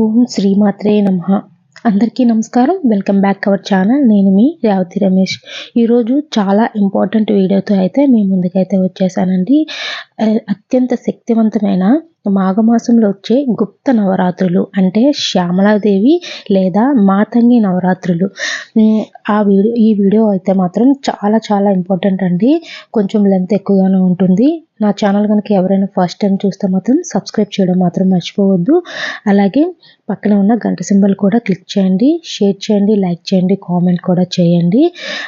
ఓం శ్రీమాత్రే నమ. అందరికీ నమస్కారం. Welcome back our channel. నేను మీ రేవతి రమేష్. ఈరోజు చాలా ఇంపార్టెంట్ వీడియోతో అయితే మీ ముందుకైతే వచ్చేసానండి. అత్యంత శక్తివంతమైన మాఘమాసంలో వచ్చే గుప్త నవరాత్రులు అంటే శ్యామలాదేవి లేదా మాతంగి నవరాత్రులు. ఆ వీడియో ఈ వీడియో అయితే మాత్రం చాలా చాలా ఇంపార్టెంట్ అండి. కొంచెం లెంత్ ఎక్కువగానే ఉంటుంది. నా ఛానల్ కనుక ఎవరైనా ఫస్ట్ టైం చూస్తే మాత్రం సబ్స్క్రైబ్ చేయడం మాత్రం మర్చిపోవద్దు. అలాగే పక్కన ఉన్న గంట సింబల్ కూడా క్లిక్ చేయండి షేర్ చేయండి లైక్ చేయండి కామెంట్ కూడా చేయండి.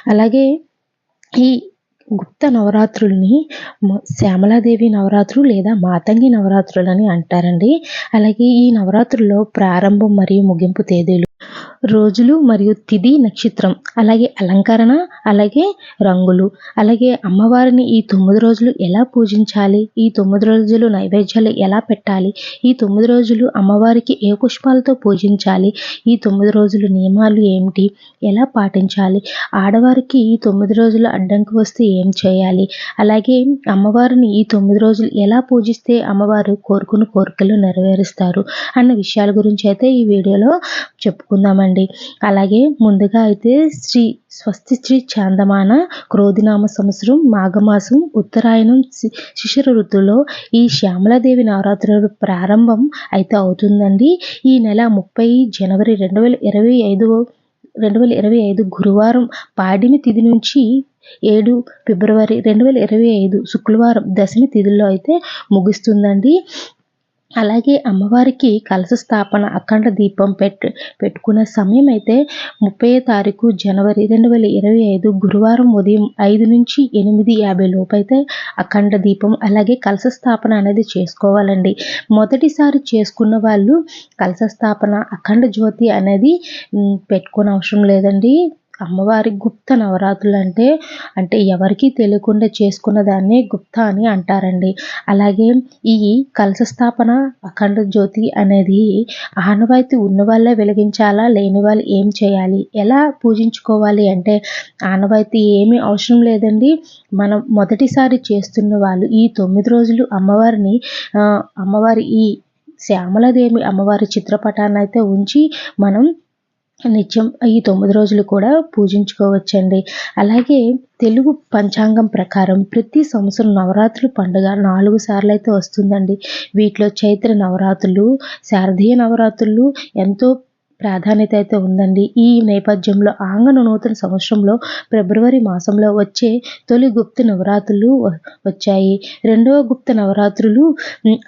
అలాగే ఈ గుప్త నవరాత్రుల్ని శ్యామలాదేవి నవరాత్రులు లేదా మాతంగి నవరాత్రులు అని అంటారండి. అలాగే ఈ నవరాత్రుల్లో ప్రారంభం మరియు ముగింపు తేదీలు రోజులు మరియు తిథి నక్షత్రం. అలాగే అలంకరణ అలాగే రంగులు. అలాగే అమ్మవారిని ఈ తొమ్మిది రోజులు ఎలా పూజించాలి? ఈ తొమ్మిది రోజులు నైవేద్యాలు ఎలా పెట్టాలి? ఈ తొమ్మిది రోజులు అమ్మవారికి ఏ పుష్పాలతో పూజించాలి? ఈ తొమ్మిది రోజులు నియమాలు ఏమిటి? ఎలా పాటించాలి? ఆడవారికి ఈ తొమ్మిది రోజులు అడ్డంకి వస్తే ఏం చేయాలి? అలాగే అమ్మవారిని ఈ తొమ్మిది రోజులు ఎలా పూజిస్తే అమ్మవారు కోరుకున్న కోరికలు నెరవేరుస్తారు? అన్న విషయాల గురించి అయితే ఈ వీడియోలో చెప్పుకుందామండి. అండి అలాగే ముందుగా అయితే శ్రీ స్వస్తి శ్రీ చాందమాన క్రోధినామ సంవత్సరం మాఘమాసం ఉత్తరాయణం శిశిర ఋతులో ఈ శ్యామలాదేవి నవరాత్రులు ప్రారంభం అయితే అవుతుందండి. ఈ నెల ముప్పై జనవరి రెండు వేల ఇరవై ఐదు రెండు వేల ఇరవై ఐదు గురువారం పాడిమి తిథి నుంచి ఏడు ఫిబ్రవరి రెండు వేల ఇరవై ఐదు శుక్రవారం దశమి తిథుల్లో అయితే ముగుస్తుందండి. అలాగే అమ్మవారికి కలశ స్థాపన అఖండ దీపం పెట్టు పెట్టుకునే సమయం అయితే ముప్పై తారీఖు జనవరి రెండు వేల ఇరవై ఐదు గురువారం ఉదయం ఐదు నుంచి ఎనిమిది యాభై లోపు అయితే అఖండ దీపం అలాగే కలశ స్థాపన అనేది చేసుకోవాలండి. మొదటిసారి చేసుకున్న వాళ్ళు కలశ స్థాపన అఖండ జ్యోతి అనేది పెట్టుకోని అవసరం లేదండి. అమ్మవారి గుప్త నవరాత్రులు అంటే అంటే ఎవరికీ తెలియకుండా చేసుకున్న దాన్ని గుప్త అని అంటారండి. అలాగే ఈ కలశ స్థాపన అఖండ జ్యోతి అనేది ఆనవాయితీ ఉన్న వాళ్ళే వెలిగించాలా లేని వాళ్ళు ఏం చేయాలి ఎలా పూజించుకోవాలి అంటే ఆనవాయితీ ఏమీ అవసరం లేదండి. మనం మొదటిసారి చేస్తున్న వాళ్ళు ఈ తొమ్మిది రోజులు అమ్మవారిని అమ్మవారి ఈ శ్యామలదేవి అమ్మవారి చిత్రపటాన్ని అయితే ఉంచి మనం నిత్యం ఈ తొమ్మిది రోజులు కూడా పూజించుకోవచ్చండి. అలాగే తెలుగు పంచాంగం ప్రకారం ప్రతి సంవత్సరం నవరాత్రులు పండుగ నాలుగు సార్లు అయితే వస్తుందండి. వీటిలో చైత్ర నవరాత్రులు శారదీయ నవరాత్రులు ఎంతో ప్రాధాన్యత అయితే ఉందండి. ఈ నేపథ్యంలో ఆంగ్ల నూతన సంవత్సరంలో ఫిబ్రవరి మాసంలో వచ్చే తొలి గుప్త నవరాత్రులు వచ్చాయి. రెండవ గుప్త నవరాత్రులు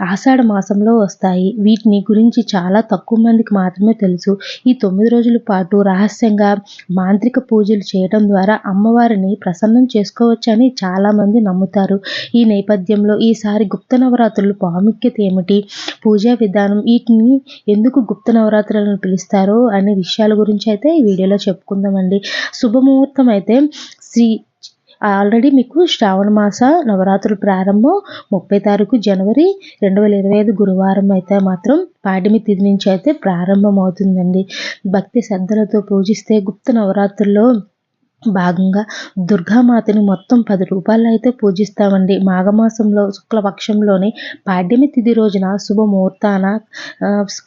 ఆషాఢ మాసంలో వస్తాయి. వీటిని గురించి చాలా తక్కువ మందికి మాత్రమే తెలుసు. ఈ తొమ్మిది రోజుల పాటు రహస్యంగా మాంత్రిక పూజలు చేయడం ద్వారా అమ్మవారిని ప్రసన్నం చేసుకోవచ్చని చాలామంది నమ్ముతారు. ఈ నేపథ్యంలో ఈసారి గుప్త నవరాత్రులు ప్రాముఖ్యత ఏమిటి? పూజా విధానం వీటిని ఎందుకు గుప్త నవరాత్రులను పిలుస్తారు? చేశారు అనే విషయాల గురించి అయితే ఈ వీడియోలో చెప్పుకుందామండి. శుభముహూర్తం అయితే శ్రీ ఆల్రెడీ మీకు శ్రావణ మాస నవరాత్రులు ప్రారంభం ముప్పై తారీఖు జనవరి రెండు వేల ఇరవై ఐదు గురువారం అయితే మాత్రం పాడిమి తిథి నుంచి అయితే ప్రారంభం అవుతుందండి భక్తి శ్రద్ధలతో పూజిస్తే గుప్త నవరాత్రుల్లో భాగంగా దుర్గామాతని మొత్తం పది రూపాయలు అయితే పూజిస్తామండి. మాఘమాసంలో శుక్లపక్షంలోని పాడ్యమి తిథి రోజున శుభముహూర్తాన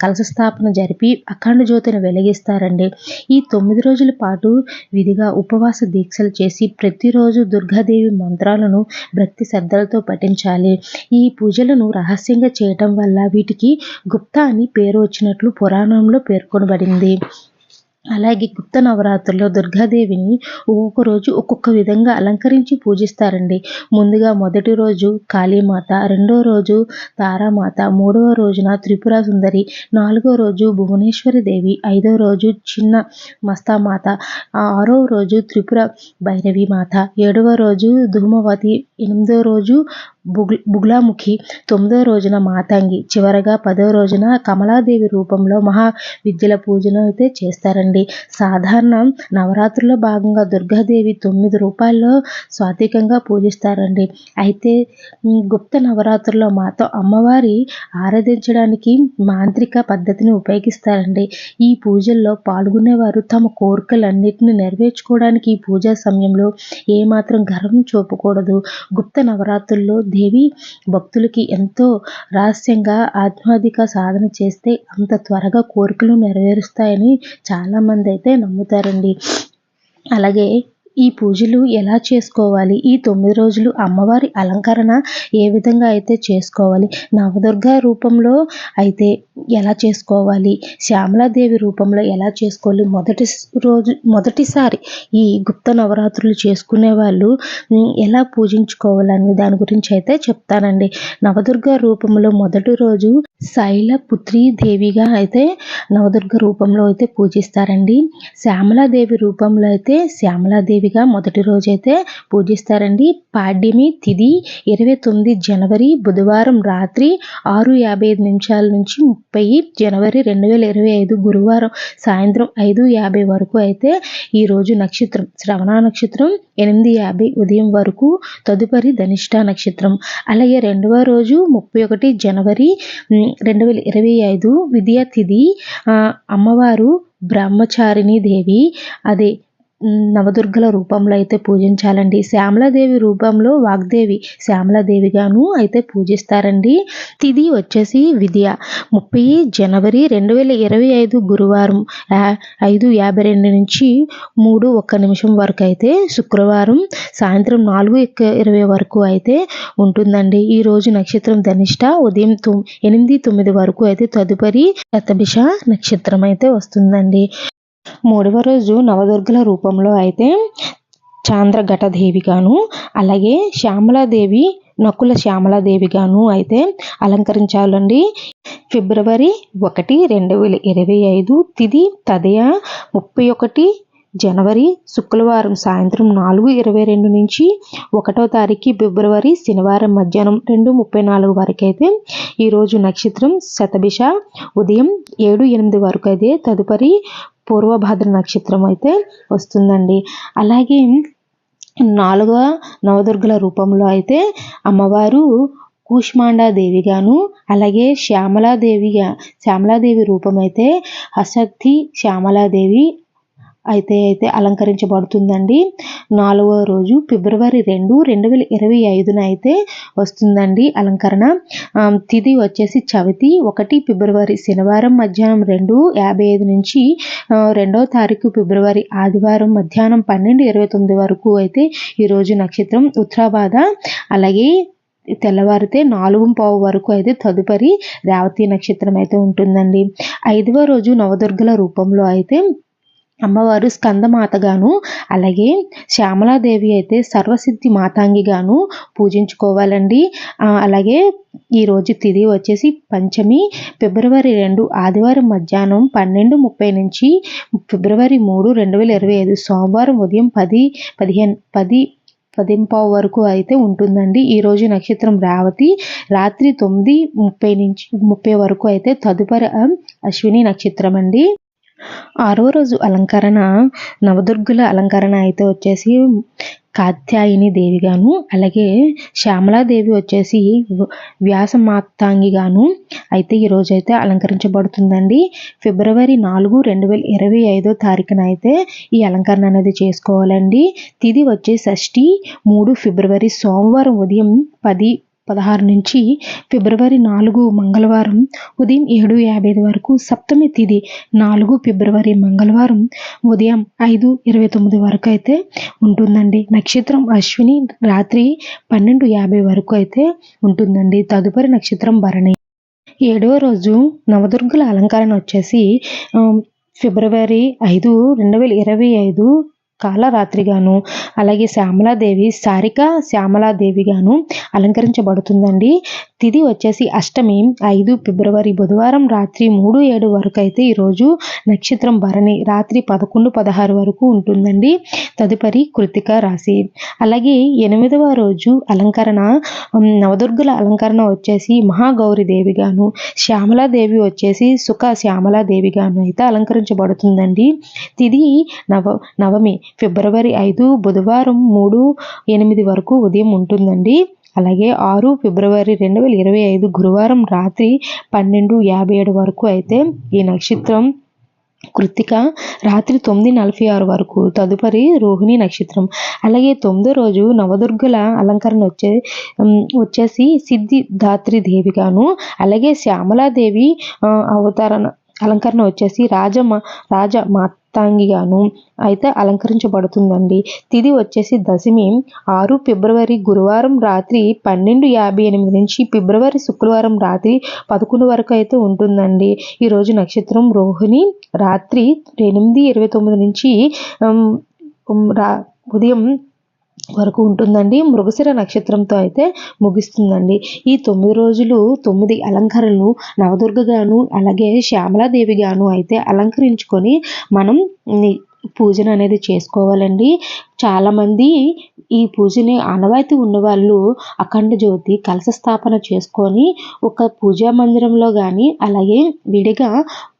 కలశ స్థాపన జరిపి అఖండ జ్యోతిని వెలిగిస్తారండి. ఈ తొమ్మిది రోజుల పాటు విధిగా ఉపవాస దీక్షలు చేసి ప్రతిరోజు దుర్గాదేవి మంత్రాలను భక్తి శ్రద్ధలతో పఠించాలి. ఈ పూజలను రహస్యంగా చేయటం వల్ల వీటికి గుప్తా అని పేరు వచ్చినట్లు పురాణంలో పేర్కొనబడింది. అలాగే గుప్త నవరాత్రుల్లో దుర్గాదేవిని ఒక్కొక్క రోజు ఒక్కొక్క విధంగా అలంకరించి పూజిస్తారండి. ముందుగా మొదటి రోజు కాళీమాత రెండో రోజు తారామాత మూడవ రోజున త్రిపుర సుందరి నాలుగో రోజు భువనేశ్వరి దేవి ఐదో రోజు చిన్న మస్తామాత ఆరో రోజు త్రిపుర భైరవి మాత ఏడవ రోజు ధూమవతి ఎనిమిదో రోజు బుగ్ బుగ్లాముఖి తొమ్మిదో రోజున మాతంగి చివరగా పదో రోజున కమలాదేవి రూపంలో మహా విద్యల పూజను అయితే చేస్తారండి. పూజిస్తారండి సాధారణ నవరాత్రుల్లో భాగంగా దుర్గాదేవి తొమ్మిది రూపాయల్లో స్వాతికంగా పూజిస్తారండి. అయితే గుప్త నవరాత్రుల్లో మాతో అమ్మవారి ఆరాధించడానికి మాంత్రిక పద్ధతిని ఉపయోగిస్తారండి. ఈ పూజల్లో పాల్గొనేవారు తమ కోరికలన్నిటిని నెరవేర్చుకోవడానికి ఈ పూజా సమయంలో ఏమాత్రం గర్వం చూపకూడదు. గుప్త నవరాత్రుల్లో దేవి భక్తులకి ఎంతో రహస్యంగా ఆధ్యాత్మిక సాధన చేస్తే అంత త్వరగా కోరికలు నెరవేరుస్తాయని చాలా చాలామంది అయితే నమ్ముతారండి. అలాగే ఈ పూజలు ఎలా చేసుకోవాలి? ఈ తొమ్మిది రోజులు అమ్మవారి అలంకరణ ఏ విధంగా అయితే చేసుకోవాలి? నవదుర్గ రూపంలో అయితే ఎలా చేసుకోవాలి? శ్యామలాదేవి రూపంలో ఎలా చేసుకోవాలి? మొదటి రోజు మొదటిసారి ఈ గుప్త నవరాత్రులు చేసుకునే వాళ్ళు ఎలా పూజించుకోవాలని దాని గురించి అయితే చెప్తానండి. నవదుర్గ రూపంలో మొదటి రోజు శైలపుత్రి దేవిగా అయితే నవదుర్గ రూపంలో అయితే పూజిస్తారండి. శ్యామలాదేవి రూపంలో అయితే శ్యామలాదేవిగా మొదటి రోజైతే పూజిస్తారండి. పాడ్యమి తిది ఇరవై తొమ్మిది జనవరి బుధవారం రాత్రి ఆరు యాభై ఐదు నిమిషాల నుంచి ముప్పై జనవరి రెండు వేల ఇరవై ఐదు గురువారం సాయంత్రం ఐదు యాభై వరకు అయితే ఈరోజు నక్షత్రం శ్రవణ నక్షత్రం ఎనిమిది యాభై ఉదయం వరకు తదుపరి ధనిష్ట నక్షత్రం. అలాగే రెండవ రోజు ముప్పై ఒకటి జనవరి రెండు వేల ఇరవై ఐదు విద్యా తిథి అమ్మవారు బ్రహ్మచారిణి దేవి. అదే నవదుర్గల రూపంలో అయితే పూజించాలండి. శ్యామలాదేవి రూపంలో వాగ్దేవి శ్యామలాదేవిగాను అయితే పూజిస్తారండి. తిది వచ్చేసి విద్య. ముప్పై జనవరి రెండు వేల ఇరవై ఐదు గురువారం ఐదు యాభై రెండు నుంచి మూడు ఒక్క నిమిషం వరకు అయితే శుక్రవారం సాయంత్రం నాలుగు ఇరవై వరకు అయితే ఉంటుందండి. ఈ రోజు నక్షత్రం ధనిష్ట ఉదయం తొమ్ ఎనిమిది తొమ్మిది వరకు అయితే తదుపరి శతభిష నక్షత్రం అయితే వస్తుందండి. మూడవ రోజు నవదుర్గల రూపంలో అయితే చాంద్రఘటదేవిగాను అలాగే శ్యామలాదేవి నకుల శ్యామలాదేవిగాను అయితే అలంకరించాలండి. ఫిబ్రవరి ఒకటి రెండు వేల ఇరవై ఐదు తిది తదయ ముప్పై ఒకటి జనవరి శుక్రవారం సాయంత్రం నాలుగు ఇరవై రెండు నుంచి ఒకటో తారీఖు ఫిబ్రవరి శనివారం మధ్యాహ్నం రెండు ముప్పై నాలుగు వరకు అయితే ఈరోజు నక్షత్రం శతభిష ఉదయం ఏడు ఎనిమిది వరకు అయితే తదుపరి పూర్వభాద్ర నక్షత్రం అయితే వస్తుందండి. అలాగే నాలుగవ నవదుర్గల రూపంలో అయితే అమ్మవారు కూష్మాండా దేవిగాను అలాగే శ్యామలాదేవిగా శ్యామలాదేవి రూపం అయితే అసక్తి శ్యామలాదేవి అయితే అయితే అలంకరించబడుతుందండి. నాలుగవ రోజు ఫిబ్రవరి రెండు రెండు వేల ఇరవై ఐదున అయితే వస్తుందండి అలంకరణ. తిది తిథి వచ్చేసి చవితి ఒకటి ఫిబ్రవరి శనివారం మధ్యాహ్నం రెండు యాభై ఐదు నుంచి రెండవ తారీఖు ఫిబ్రవరి ఆదివారం మధ్యాహ్నం పన్నెండు ఇరవై తొమ్మిది వరకు అయితే ఈరోజు నక్షత్రం ఉత్తరాబాధ అలాగే తెల్లవారితే నాలుగు పావు వరకు అయితే తదుపరి రేవతి నక్షత్రం అయితే ఉంటుందండి. ఐదవ రోజు నవదుర్గల రూపంలో అయితే అమ్మవారు స్కందమాతగాను అలాగే శ్యామలాదేవి అయితే సర్వసిద్ధి మాతాంగిగాను పూజించుకోవాలండి. అలాగే ఈ రోజు వచ్చేసి పంచమి ఫిబ్రవరి రెండు ఆదివారం మధ్యాహ్నం పన్నెండు ముప్పై నుంచి ఫిబ్రవరి మూడు రెండు వేల ఇరవై ఐదు సోమవారం ఉదయం పది పదిహేను పది పదింపావు వరకు అయితే ఉంటుందండి. ఈ రోజు నక్షత్రం రావతి రాత్రి తొమ్మిది ముప్పై నుంచి ముప్పై వరకు అయితే తదుపరి అశ్విని నక్షత్రం అండి ఆరో రోజు అలంకరణ నవదుర్గుల అలంకరణ అయితే వచ్చేసి కాత్యాయని దేవిగాను అలాగే శ్యామలాదేవి వచ్చేసి వ్యాసమాతాంగిగాను అయితే ఈరోజు అయితే అలంకరించబడుతుందండి. ఫిబ్రవరి నాలుగు రెండు వేల ఇరవై ఐదో తారీఖున అయితే ఈ అలంకరణ అనేది చేసుకోవాలండి. తిది వచ్చే షష్ఠి మూడు ఫిబ్రవరి సోమవారం ఉదయం పది పదహారు నుంచి ఫిబ్రవరి నాలుగు మంగళవారం ఉదయం ఏడు యాభై ఐదు వరకు సప్తమి తిథి నాలుగు ఫిబ్రవరి మంగళవారం ఉదయం ఐదు ఇరవై తొమ్మిది వరకు అయితే ఉంటుందండి. నక్షత్రం అశ్విని రాత్రి పన్నెండు యాభై వరకు అయితే ఉంటుందండి. తదుపరి నక్షత్రం భరణి. ఏడవ రోజు నవదుర్గల అలంకరణ వచ్చేసి ఫిబ్రవరి ఐదు రెండు వేల ఇరవై ఐదు కాలరాత్రిగాను అలాగే శ్యామలాదేవి సారిక శ్యామలాదేవిగాను అలంకరించబడుతుందండి. తిది వచ్చేసి అష్టమి ఐదు ఫిబ్రవరి బుధవారం రాత్రి మూడు ఏడు వరకు అయితే ఈరోజు నక్షత్రం భరణి రాత్రి పదకొండు పదహారు వరకు ఉంటుందండి. తదుపరి కృతిక రాశి. అలాగే ఎనిమిదవ రోజు అలంకరణ నవదుర్గుల అలంకరణ వచ్చేసి మహాగౌరి దేవిగాను శ్యామలాదేవి వచ్చేసి సుఖ శ్యామలాదేవిగాను అయితే అలంకరించబడుతుందండి. తిది నవ నవమి ఫిబ్రవరి ఐదు బుధవారం మూడు ఎనిమిది వరకు ఉదయం ఉంటుందండి. అలాగే ఆరు ఫిబ్రవరి రెండు వేల ఇరవై ఐదు గురువారం రాత్రి పన్నెండు యాభై ఏడు వరకు అయితే ఈ నక్షత్రం కృత్తిక రాత్రి తొమ్మిది నలభై ఆరు వరకు తదుపరి రోహిణి నక్షత్రం. అలాగే తొమ్మిదో రోజు నవదుర్గల అలంకరణ వచ్చే వచ్చేసి సిద్ధి ధాత్రి దేవిగాను. అలాగే శ్యామలాదేవి అవతారణ అలంకరణ వచ్చేసి రాజమ రాజ తాంగిగాను అయితే అలంకరించబడుతుందండి. తిది వచ్చేసి దశమి. ఆరు ఫిబ్రవరి గురువారం రాత్రి పన్నెండు యాభై ఎనిమిది నుంచి ఫిబ్రవరి శుక్రవారం రాత్రి పదకొండు వరకు అయితే ఉంటుందండి. ఈరోజు నక్షత్రం రోహిణి రాత్రి ఎనిమిది ఇరవై తొమ్మిది నుంచి రా ఉదయం వరకు ఉంటుందండి. మృగశిర నక్షత్రంతో అయితే ముగిస్తుందండి. ఈ తొమ్మిది రోజులు తొమ్మిది అలంకరణలు నవదుర్గగాను అలాగే శ్యామలాదేవిగాను అయితే అలంకరించుకొని మనం పూజను అనేది చేసుకోవాలండి. చాలామంది ఈ పూజని ఆనవాయితీ ఉన్నవాళ్ళు అఖండ జ్యోతి కలశ స్థాపన చేసుకొని ఒక పూజా మందిరంలో కానీ అలాగే విడిగా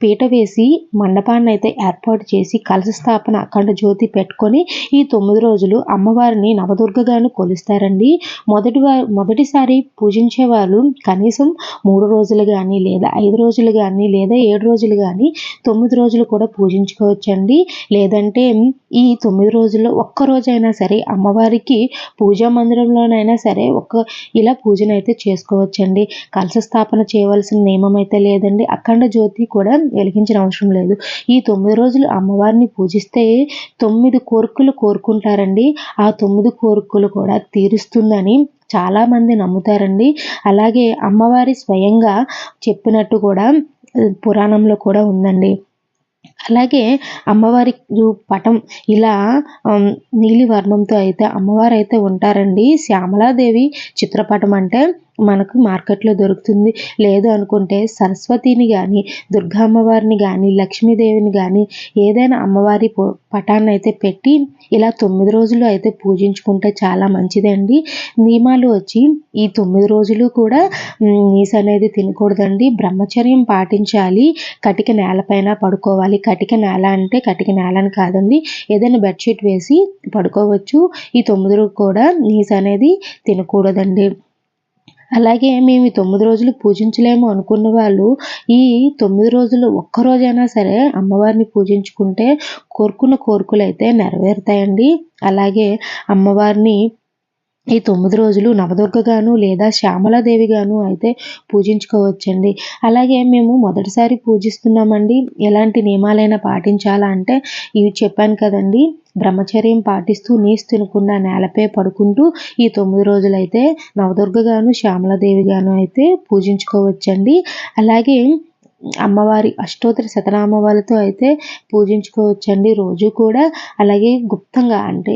పీట వేసి మండపాన్ని అయితే ఏర్పాటు చేసి కలశ స్థాపన అఖండ జ్యోతి పెట్టుకొని ఈ తొమ్మిది రోజులు అమ్మవారిని నవదుర్గగాను కొలుస్తారండి. మొదటి మొదటిసారి పూజించే వాళ్ళు కనీసం మూడు రోజులు కానీ లేదా ఐదు రోజులు కానీ లేదా ఏడు రోజులు కానీ తొమ్మిది రోజులు కూడా పూజించుకోవచ్చండి. లేదంటే ఈ తొమ్మిది రోజుల్లో ఒక్క రోజైనా సరే వారికి పూజా మందిరంలోనైనా సరే ఒక ఇలా పూజను అయితే చేసుకోవచ్చండి. కలశ స్థాపన చేయవలసిన నియమం అయితే లేదండి. అఖండ జ్యోతి కూడా వెలిగించిన అవసరం లేదు. ఈ తొమ్మిది రోజులు అమ్మవారిని పూజిస్తే తొమ్మిది కోరికలు కోరుకుంటారండి. ఆ తొమ్మిది కోరికలు కూడా తీరుస్తుందని చాలామంది నమ్ముతారండి. అలాగే అమ్మవారి స్వయంగా చెప్పినట్టు కూడా పురాణంలో కూడా ఉందండి. అలాగే అమ్మవారి పటం ఇలా నీలివర్ణంతో అయితే అమ్మవారు అయితే ఉంటారండి. శ్యామలాదేవి చిత్రపటం అంటే మనకు మార్కెట్లో దొరుకుతుంది. లేదు అనుకుంటే సరస్వతిని కానీ దుర్గా అమ్మవారిని కానీ లక్ష్మీదేవిని కానీ ఏదైనా అమ్మవారి పటాన్ని అయితే పెట్టి ఇలా తొమ్మిది రోజులు అయితే పూజించుకుంటే చాలా మంచిదండి. నియమాలు వచ్చి ఈ తొమ్మిది రోజులు కూడా నీసు అనేది తినకూడదండి. బ్రహ్మచర్యం పాటించాలి. కటిక నేలపైన పడుకోవాలి. కటిక నేల అంటే కటిక నేలని కాదండి. ఏదైనా బెడ్షీట్ వేసి పడుకోవచ్చు. ఈ తొమ్మిది కూడా నీసు అనేది తినకూడదండి. అలాగే మేము ఈ తొమ్మిది రోజులు పూజించలేము అనుకున్న వాళ్ళు ఈ తొమ్మిది రోజులు ఒక్కరోజైనా సరే అమ్మవారిని పూజించుకుంటే కోరుకున్న కోరికలు అయితే నెరవేరుతాయండి. అలాగే అమ్మవారిని ఈ తొమ్మిది రోజులు నవదుర్గగాను లేదా శ్యామలాదేవిగాను అయితే పూజించుకోవచ్చండి. అలాగే మేము మొదటిసారి పూజిస్తున్నామండి. ఎలాంటి నియమాలైనా పాటించాలా అంటే ఇవి చెప్పాను కదండి బ్రహ్మచర్యం పాటిస్తూ నీసు తినకుండా నేలపై పడుకుంటూ ఈ తొమ్మిది రోజులైతే నవదుర్గగాను శ్యామలాదేవిగాను అయితే పూజించుకోవచ్చండి. అలాగే అమ్మవారి అష్టోత్తర శతనామవాలతో అయితే పూజించుకోవచ్చండి రోజు కూడా. అలాగే గుప్తంగా అంటే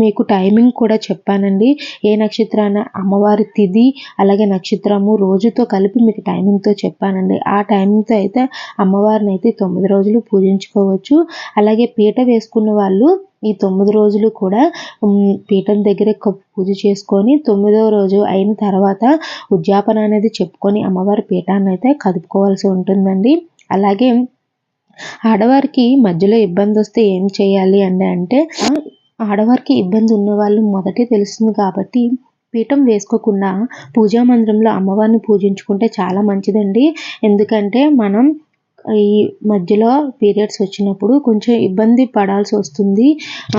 మీకు టైమింగ్ కూడా చెప్పానండి. ఏ నక్షత్రాన అమ్మవారి తిది అలాగే నక్షత్రము రోజుతో కలిపి మీకు టైమింగ్తో చెప్పానండి. ఆ టైమింగ్తో అయితే అమ్మవారిని అయితే తొమ్మిది రోజులు పూజించుకోవచ్చు. అలాగే పీట వేసుకున్న వాళ్ళు ఈ తొమ్మిది రోజులు కూడా పీఠం దగ్గర పూజ చేసుకొని తొమ్మిదవ రోజు అయిన తర్వాత ఉద్యాపన అనేది చెప్పుకొని అమ్మవారి పీఠాన్ని అయితే కదుపుకోవాల్సి ఉంటుందండి. అలాగే ఆడవారికి మధ్యలో ఇబ్బంది వస్తే ఏం చేయాలి అంటే అంటే ఆడవారికి ఇబ్బంది ఉన్న వాళ్ళు మొదటే తెలుస్తుంది కాబట్టి పీఠం వేసుకోకుండా పూజా మందిరంలో అమ్మవారిని పూజించుకుంటే చాలా మంచిదండి. ఎందుకంటే మనం ఈ మధ్యలో పీరియడ్స్ వచ్చినప్పుడు కొంచెం ఇబ్బంది పడాల్సి వస్తుంది.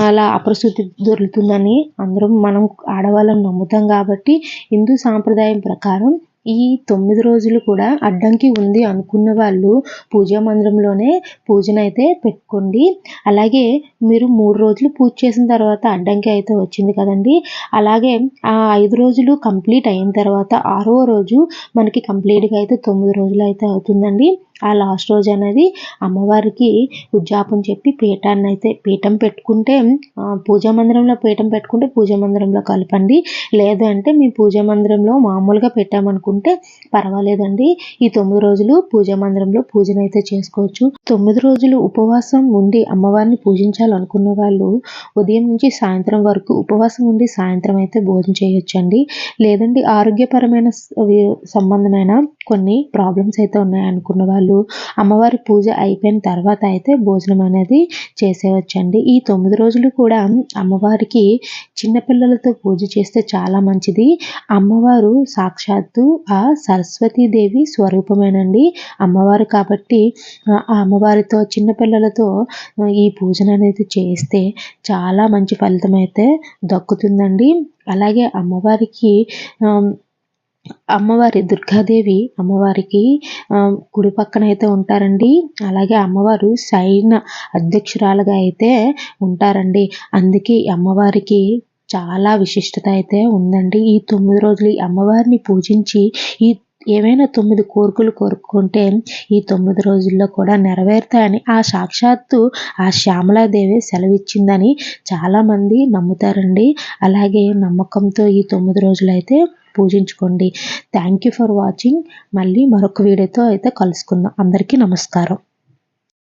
అలా అపరిశుద్ధి దొరుకుతుందని అందరం మనం ఆడవాళ్ళని నమ్ముతాం కాబట్టి హిందూ సాంప్రదాయం ప్రకారం ఈ తొమ్మిది రోజులు కూడా అడ్డంకి ఉంది అనుకున్న వాళ్ళు పూజా మందిరంలోనే పూజనైతే పెట్టుకోండి. అలాగే మీరు మూడు రోజులు పూజ చేసిన తర్వాత అడ్డంకి అయితే వచ్చింది కదండి. అలాగే ఆ ఐదు రోజులు కంప్లీట్ అయిన తర్వాత ఆరో రోజు మనకి కంప్లీట్గా అయితే తొమ్మిది రోజులు అయితే అవుతుందండి. ఆ లాస్ట్ రోజు అనేది అమ్మవారికి ఉజ్జాపం చెప్పి పీఠాన్ని అయితే పీఠం పెట్టుకుంటే పూజా మందిరంలో పీఠం పెట్టుకుంటే పూజా మందిరంలో కలపండి. లేదు అంటే మీ పూజా మందిరంలో మామూలుగా పెట్టామనుకుంటే పర్వాలేదండి. ఈ తొమ్మిది రోజులు పూజా మందిరంలో పూజను అయితే చేసుకోవచ్చు. తొమ్మిది రోజులు ఉపవాసం ఉండి అమ్మవారిని పూజించాలనుకున్న వాళ్ళు ఉదయం నుంచి సాయంత్రం వరకు ఉపవాసం ఉండి సాయంత్రం అయితే భోజనం చేయొచ్చండి. లేదండి ఆరోగ్యపరమైన సంబంధమైన కొన్ని ప్రాబ్లమ్స్ అయితే ఉన్నాయనుకున్న వాళ్ళు అమ్మవారి పూజ అయిపోయిన తర్వాత అయితే భోజనం అనేది చేసేవచ్చండి ఈ తొమ్మిది రోజులు కూడా అమ్మవారికి చిన్నపిల్లలతో పూజ చేస్తే చాలా మంచిది. అమ్మవారు సాక్షాత్తు ఆ సరస్వతీదేవి స్వరూపమేనండి. అమ్మవారు కాబట్టి ఆ అమ్మవారితో చిన్నపిల్లలతో ఈ పూజన అనేది చేస్తే చాలా మంచి ఫలితం అయితే దక్కుతుందండి. అలాగే అమ్మవారికి అమ్మవారి దుర్గాదేవి అమ్మవారికి కుడి పక్కన అయితే ఉంటారండి. అలాగే అమ్మవారు సైన అధ్యక్షురాలుగా అయితే ఉంటారండి. అందుకే అమ్మవారికి చాలా విశిష్టత అయితే ఉందండి. ఈ తొమ్మిది రోజులు ఈ అమ్మవారిని పూజించి ఈ ఏవైనా తొమ్మిది కోరికలు కోరుకుంటే ఈ తొమ్మిది రోజుల్లో కూడా నెరవేరుతాయని ఆ సాక్షాత్తు ఆ శ్యామలాదేవి సెలవిచ్చిందని చాలామంది నమ్ముతారండి. అలాగే నమ్మకంతో ఈ తొమ్మిది రోజులు అయితే పూజించుకోండి. థ్యాంక్ యూ ఫర్ వాచింగ్ మళ్ళీ మరొక వీడియోతో అయితే కలుసుకుందాం. అందరికీ నమస్కారం.